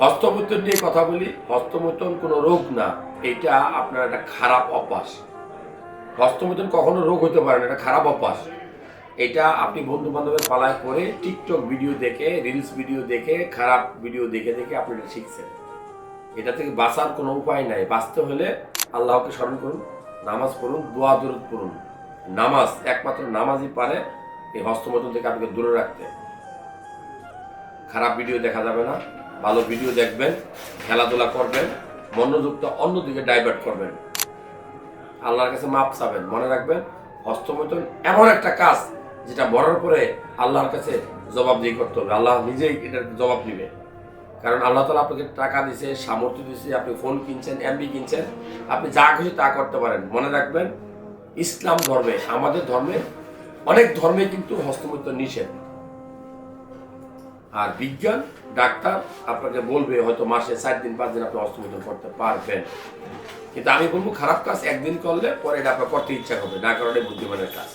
হস্তমৈথুন নিয়ে কথা বলি, হস্তমৈথুন কোনো রোগ না, এটা আপনার একটা খারাপ অভ্যাস। হস্তমৈথুন কখনো রোগ হতে পারে না, এটা খারাপ অভ্যাস। এটা আপনি বন্ধু বান্ধবের পালায় করে টিকটক ভিডিও দেখে, রিলস ভিডিও দেখে, খারাপ ভিডিও দেখে দেখে আপনি এটা শিখছেন। এটা থেকে বাঁচার কোনো উপায় নাই। বাঁচতে হলে আল্লাহকে স্মরণ করুন, নামাজ পড়ুন, দোয়া, দরুদ পড়ুন। নামাজ, একমাত্র নামাজই পারে এই হস্তমৈথুন থেকে আপনাকে দূরে রাখতে। খারাপ ভিডিও দেখা যাবে না। ভালো ভিডিও দেখবেন, খেলাধুলা করবেন, মনোযোগটা অন্যদিকে ডাইভার্ট করবেন। আল্লাহর কাছে মাপ চাবেন, মনে রাখবেন হস্তমৈথুন এমন একটা কাজ যেটা মরার পরে আল্লাহর কাছে জবাবদিহি করতে হবে। আল্লাহ নিজেই এটার জবাব নেবে কারণ আল্লাহ তালা আপনাকে টাকা দিছে, সামর্থ্য দিছে, আপনি ফোন কিনছেন এমবি কিনছেন, আপনি যা খুশি তা করতে পারেন। মনে রাখবেন, ইসলাম ধর্মে, আমাদের ধর্মে, অনেক ধর্মে কিন্তু হস্তমৈথুন নিষেধ। আর বিজ্ঞান, ডাক্তার আপনাকে বলবে হয়তো মাসে চার দিন, পাঁচ দিন আপনি অস্ত্রোপচার করতে পারবেন। কিন্তু আমি বলব খারাপ কাজ একদিন করলে পরে এটা আপনার করতে ইচ্ছা হবে না কারণে বুদ্ধিমানের কাজ।